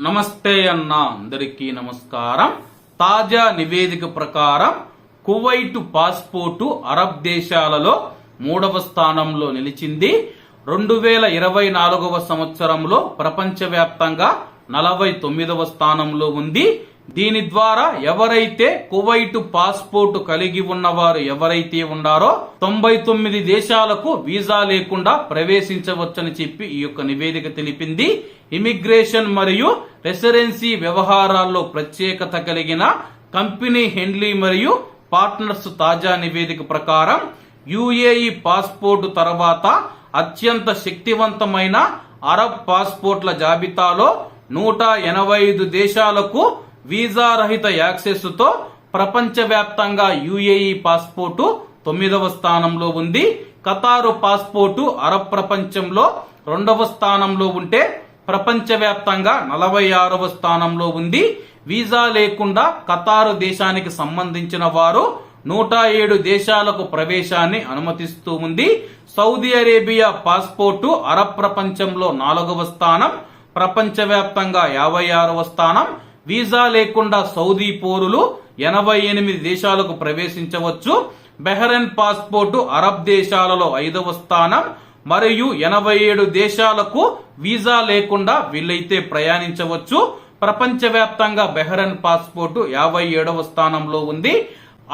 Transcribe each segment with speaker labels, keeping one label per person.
Speaker 1: నమస్తే అన్న అందరికీ నమస్కారం. తాజా నివేదిక ప్రకారం కువైట్ పాస్పోర్టు అరబ్ దేశాలలో మూడవ స్థానంలో నిలిచింది. రెండు వేల ఇరవై నాలుగవ సంవత్సరంలో ప్రపంచవ్యాప్తంగా నలభై తొమ్మిదవ స్థానంలో ఉంది. దీని ద్వారా ఎవరైతే కువైట్ పాస్పోర్ట్ కలిగి ఉన్నవారు ఎవరైతే ఉన్నారో తొంభై తొమ్మిది దేశాలకు వీసా లేకుండా ప్రవేశించవచ్చని చెప్పి ఈ యొక్క నివేదిక తెలిపింది. ఇమిగ్రేషన్ మరియు రెసిడెన్సీ వ్యవహారాల్లో ప్రత్యేకత కలిగిన కంపెనీ హెన్లీ మరియు పార్ట్నర్స్ తాజా నివేదిక ప్రకారం యుఏఈ పాస్పోర్ట్ తర్వాత అత్యంత శక్తివంతమైన అరబ్ పాస్పోర్ట్ల జాబితాలో నూట ఎనభై ఐదు దేశాలకు వీసా రహిత యాక్సెస్తో ప్రపంచవ్యాప్తంగా యుఏఈ పాస్పోర్టు తొమ్మిదవ స్థానంలో ఉంది. ఖతారు పాస్పోర్టు అరబ్ ప్రపంచంలో రెండవ స్థానంలో ఉంటే ప్రపంచవ్యాప్తంగా నలభై ఆరవ స్థానంలో ఉంది. వీసా లేకుండా ఖతారు దేశానికి సంబంధించిన వారు నూట ఏడు దేశాలకు ప్రవేశాన్ని అనుమతిస్తూ ఉంది. సౌదీ అరేబియా పాస్పోర్టు అరబ్ ప్రపంచంలో నాలుగవ స్థానం ప్రపంచవ్యాప్తంగా యాభై ఆరవ స్థానం. వీసా లేకుండా సౌదీ పౌరులు ఎనభై ఎనిమిది దేశాలకు ప్రవేశించవచ్చు. బెహ్రెన్ పాస్పోర్టు అరబ్ దేశాలలో ఐదవ స్థానం. మరియు ఎనభై ఏడు దేశాలకు వీసా లేకుండా వీళ్ళైతే ప్రయాణించవచ్చు. ప్రపంచవ్యాప్తంగా బెహ్రెన్ పాస్పోర్టు యాభై ఏడవ స్థానంలో ఉంది.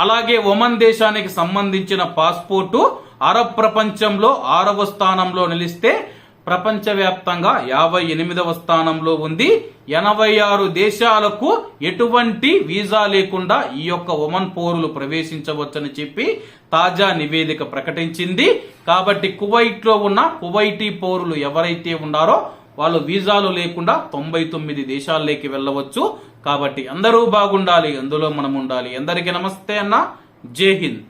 Speaker 1: అలాగే ఒమన్ దేశానికి సంబంధించిన పాస్పోర్టు అరబ్ ప్రపంచంలో ఆరవ స్థానంలో నిలిస్తే ప్రపంచవ్యాప్తంగా యాభై ఎనిమిదవ స్థానంలో ఉంది. ఎనభై ఆరు దేశాలకు ఎటువంటి వీసా లేకుండా ఈ యొక్క ఒమన్ పౌరులు ప్రవేశించవచ్చని చెప్పి తాజా నివేదిక ప్రకటించింది. కాబట్టి కువైట్లో ఉన్న కువైటీ పౌరులు ఎవరైతే ఉన్నారో వాళ్ళు వీసాలు లేకుండా తొంభై తొమ్మిది దేశాల్లోకి వెళ్ళవచ్చు. కాబట్టి అందరూ బాగుండాలి అందులో మనం ఉండాలి. అందరికీ నమస్తే అన్న. జై హింద్.